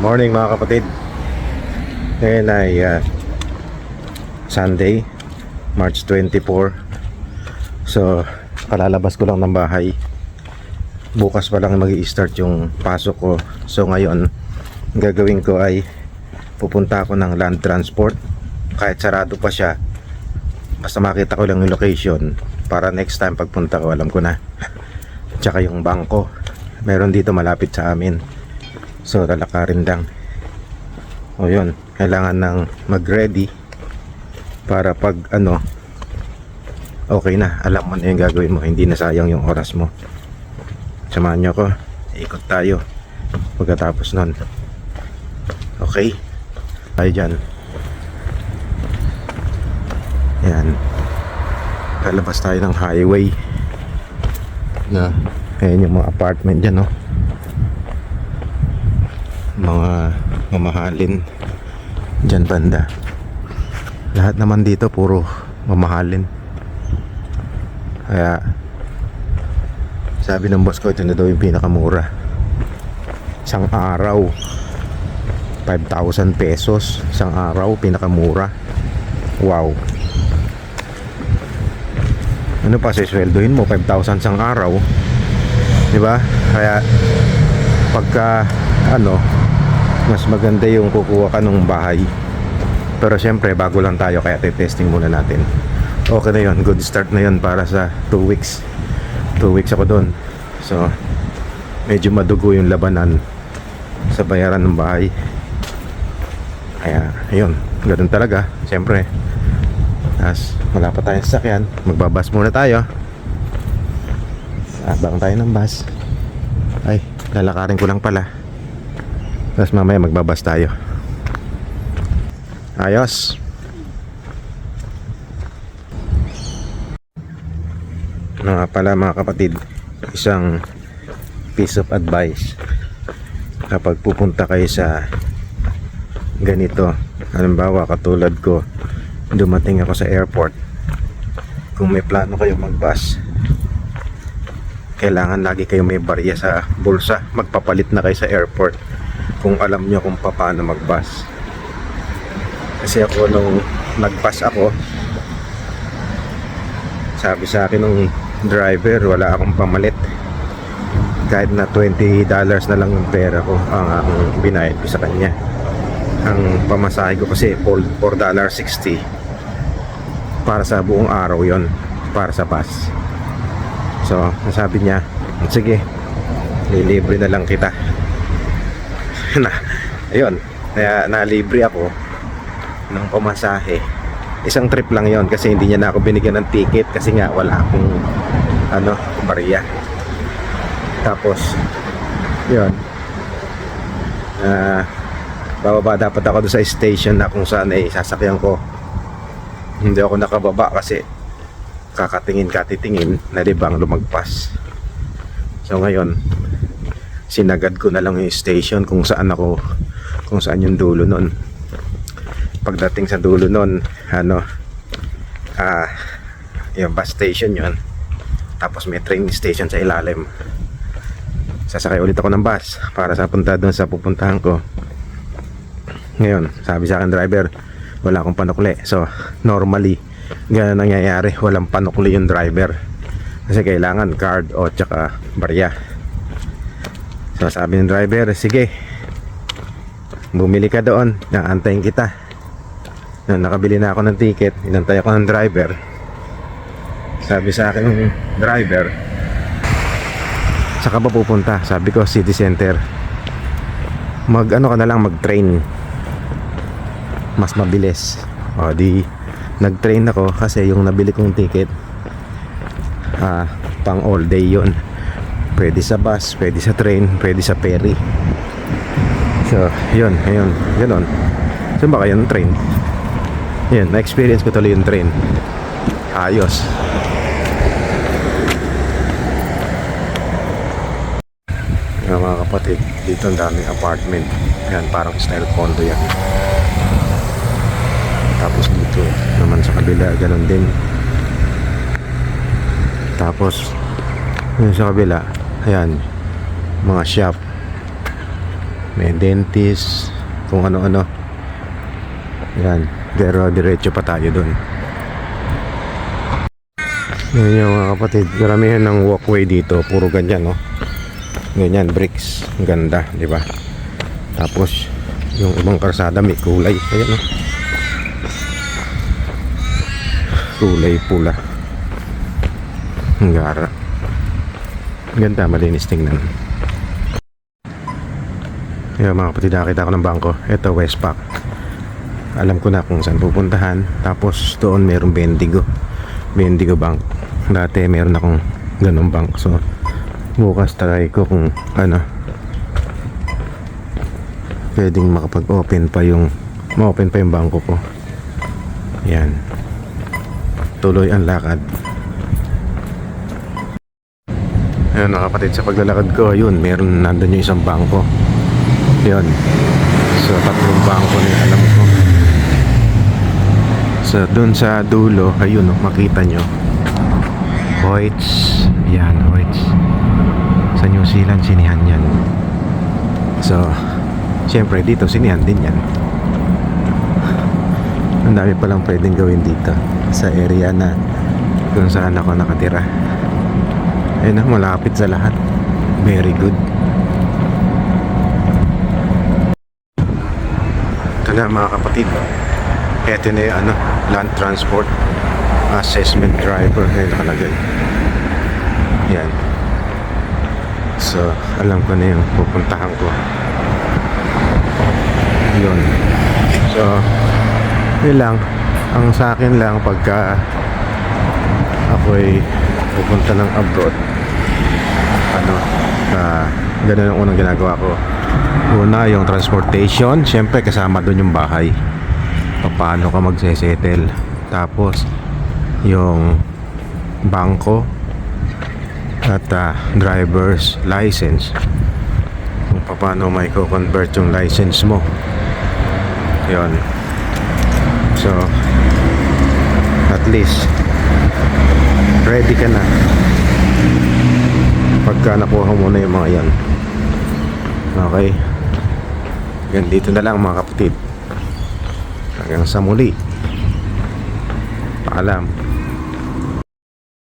Morning mga kapatid. Ngayon ay ah, Sunday March 24 So Kalalabas ko lang ng bahay. Bukas pa lang mag start yung pasok ko. So ngayon Gagawin ko ay Pupunta ako ng land transport. Kahit sarado pa siya Basta makita ko lang yung location Para next time pagpunta ko alam ko na. Tsaka yung bangko. Meron dito malapit sa amin So lalakarin lang. O yun. Kailangan ng mag ready Para pag ano Okay na. Alam mo na yung gagawin mo. Hindi na sayang yung oras mo. Samahan nyo ko Ikot tayo. Pagkatapos nun. Okay? Tayo dyan. Yan. Lalabas tayo ng highway. Na Ayan yung mga apartment dyan no mga mamahalin dyan banda. Lahat naman dito puro mamahalin. Kaya sabi ng boss ko ito na daw yung pinakamura. Isang araw 5,000 pesos. Isang araw pinakamura. Wow. Ano pa sisweldohin mo 5,000 isang araw. Di ba? Kaya pagka ano mas maganda yung kukuha ka ng bahay. Pero syempre bago lang tayo kaya testing muna natin. Okay na yun. Good start na yun para sa 2 weeks. 2 weeks ako doon so medyo madugo yung labanan sa bayaran ng bahay. Kaya ayun. Ganun talaga. Syempre as wala pa tayong sasakyan magbabas muna tayo. Abang tayo ng bus. Ay lalakarin ko lang pala tapos mamaya magbabas tayo. Ayos. Ano pala mga kapatid isang piece of advice kapag pupunta kayo sa ganito. Halimbawa katulad ko dumating ako sa airport. Kung may plano kayo mag-bus kailangan lagi kayo may barya sa bulsa. Magpapalit na kayo sa airport kung alam nyo kung paano mag-bus. Kasi ako nung nag-bus ako sabi sa akin nung driver wala akong pamalit. Kahit na 20 dollars na lang yung pera ko ang aking binayad ko sa kanya. Ang pamasahe ko kasi 4 dollar 60 para sa buong araw yon para sa bus. So sabi niya sige lilibre na lang kita na ayun. Kaya nalibre ako ng pamasahe. Isang trip lang yon kasi hindi niya na ako binigyan ng ticket kasi nga wala akong ano bariya tapos yon ah bababa dapat ako doon sa station na kung saan ay sasakyan ko. Hindi ako nakababa kasi kakatingin katitingin na di bang lumagpas. So ngayon sinagad ko na lang yung station kung saan ako kung saan yung dulo nun. Pagdating sa dulo nun ano ah yung bus station yun. Tapos may train station sa ilalim. Sasakay ulit ako ng bus para sa punta doon sa pupuntahan ko. Ngayon sabi sa akin driver wala akong panukli. So normally ganun nangyayari. Walang panukli yung driver. Kasi kailangan card o tsaka barya so sabi ng driver sige. Bumili ka doon naantayin kita. Nung nakabili na ako ng ticket inantay ako ng driver. Sabi sa akin ng driver saka ba pupunta? Sabi ko city center. Mag ano ka na lang mag train mas mabilis. O di nag train ako kasi yung nabili kong ticket ah, pang all day yon pwede sa bus, pwede sa train pwede sa ferry so yun, yun, ganun so baka yun train yun, na-experience ko tuloy yung train ayos Yan mga kapatid, dito ang daming apartment. Yan, parang style condo yan. Tapos dito naman sa kabila, ganun din. Tapos, yun sa kabila, ayan, mga shop. may dentist, kung ano-ano. Yan, pero diretso pa tayo dun. Yan yung mga kapatid, karamihan ng walkway dito, puro ganyan, no? Ganyan, bricks. Ganda, di ba? Tapos, yung ibang karsada may kulay. Ayan, no? Kulay pula. Gara. Ganda, malinis tingnan. Yung mga kapatid, nakita ko ng bangko. Ito, Westpac. Alam ko na kung saan pupuntahan. Tapos, doon mayroong Bendigo. Bendigo Bank. Dati meron akong ganong bank. So, bukas try ko kung ano pwedeng makapag-open pa yung ma-open pa yung bangko ko. Yan. Tuloy ang lakad. Ayun mga kapatid, sa paglalakad ko, yun, meron nandun yung isang bangko. Yun. So, tatlong bangko na yung alam ko. So, dun sa dulo, ayun, oh, makita nyo. Hoyts. Yan, Hoyts. Sa New Zealand, sinihan yan. So, siyempre, dito, sinihan din yan. Ang dami palang pwedeng gawin dito sa area na kung saan ako nakatira. Ayun na, malapit sa lahat. Very good. Ito na mga kapatid. Ito na yung ano, land transport assessment driver na yung nakalagay. Yan. So, alam ko na yung pupuntahan ko. Yun. So, yun lang. Ang sa akin lang pagka ako'y pupunta ng abroad. Ano uh, ganun ang unang ginagawa ko. Una yung transportation. Syempre kasama doon yung bahay. Paano ka magsesettle. Tapos yung bangko at ah, driver's license. Kung paano may convert yung license mo. Yon so at least ready ka na. Pagka nakuha mo na yung mga yan. Okay. Yan dito na lang mga kapatid. Hanggang sa muli. Paalam